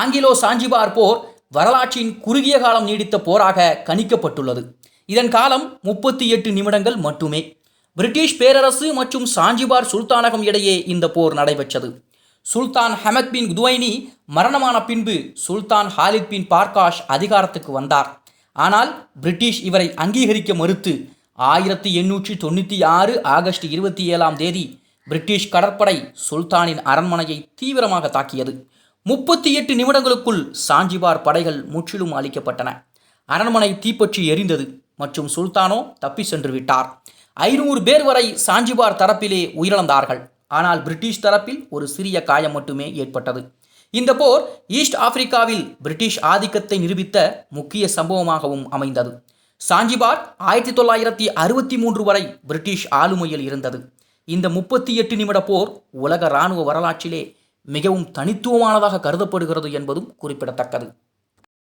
Anglo சாஞ்சிபார் போர் வரலாற்றின் குறுகிய காலம் நீடித்த போராக கணிக்கப்பட்டுள்ளது. இதன் காலம் முப்பத்தி எட்டு நிமிடங்கள் மட்டுமே. பிரிட்டிஷ் பேரரசு மற்றும் சாஞ்சிபார் சுல்தானகம் இடையே இந்த போர் நடைபெற்றது. சுல்தான் ஹமத் பின் குதுவைனி மரணமான பின்பு சுல்தான் ஹாலித் பின் பார்காஷ் அதிகாரத்துக்கு வந்தார். ஆனால் பிரிட்டிஷ் இவரை அங்கீகரிக்க மறுத்து ஆயிரத்தி எண்ணூற்றி தொண்ணூற்றி ஆறு ஆகஸ்ட் இருபத்தி ஏழாம் தேதி பிரிட்டிஷ் கடற்படை சுல்தானின் அரண்மனையை தீவிரமாக தாக்கியது. முப்பத்தி எட்டு நிமிடங்களுக்குள் சாஞ்சிபார் படைகள் முற்றிலும் அழிக்கப்பட்டன. அரண்மனை தீப்பற்றி எரிந்தது மற்றும் சுல்தானோ தப்பி சென்று விட்டார். ஐநூறு பேர் வரை சாஞ்சிபார் தரப்பிலே உயிரிழந்தார்கள். ஆனால் பிரிட்டிஷ் தரப்பில் ஒரு சிறிய காயம் மட்டுமே ஏற்பட்டது. இந்த போர் ஈஸ்ட் ஆப்பிரிக்காவில் பிரிட்டிஷ் ஆதிக்கத்தை நிரூபித்த முக்கிய சம்பவமாகவும் அமைந்தது. சாஞ்சிபார் ஆயிரத்தி தொள்ளாயிரத்தி அறுபத்தி மூன்று வரை பிரிட்டிஷ் ஆளுமையில் இருந்தது. இந்த முப்பத்தி எட்டு நிமிட போர் உலக இராணுவ வரலாற்றிலே மிகவும் தனித்துவமானதாக கருதப்படுகிறது என்பதும் குறிப்பிடத்தக்கது.